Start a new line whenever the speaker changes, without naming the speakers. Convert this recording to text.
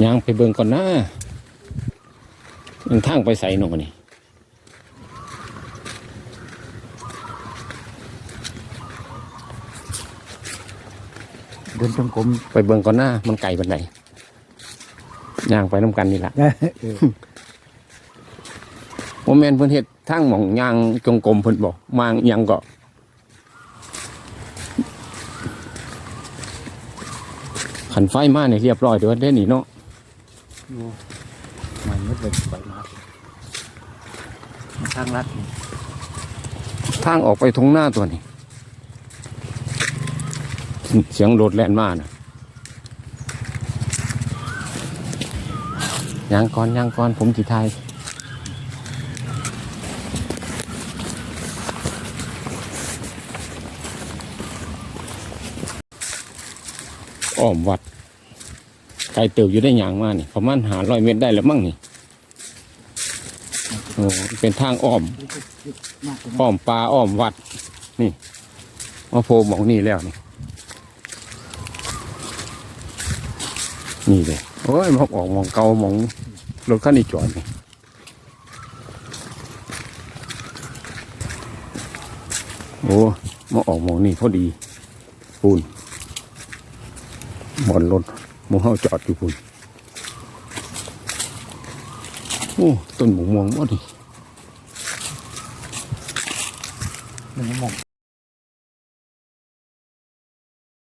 ย่างไปเบิ่งก่อนนะมันทางไปใส่หนอนี่
เดินจงกรม
ไปเบิ่งก่อนนะมันไกลบันไดย่างไปน้ำกันนี่ละ
เออ
โมแมนเพิ่นเฮ็ดทางหม่องย่างจงกรมเพิ่นบอกมางยังก็ขันไฟมาเนี่ยเรียบร้อยเด้อเด้นี่เนาะ
มันไม่เป็นไปมาทางลัดนี่
ทางออกไปทงหน้าตัวนี้ เสียงรถแล่นมานะยางก่อนยางก่อนผมจิทยอ้อมวัด ไกลเติบอยู่ได้อย่างมากนี่ประมาณหาร้อยเมตรได้แล้วมั้งนี่โอ้เป็นทางอ้อมอ้อมปลาอ้อมวัด นี่มาโพหมองนี่แล้วนี่นี่เลยโอ้ยมองออกมองเกามองรถคันนี้จอดนี่โอ้มาออกมองนี่พอดีปูนบอนรถ มองเฮาจอดอยู่พุ่นโอ้ต้นหมูม่วงหมดนี่
หนึ่งหมอง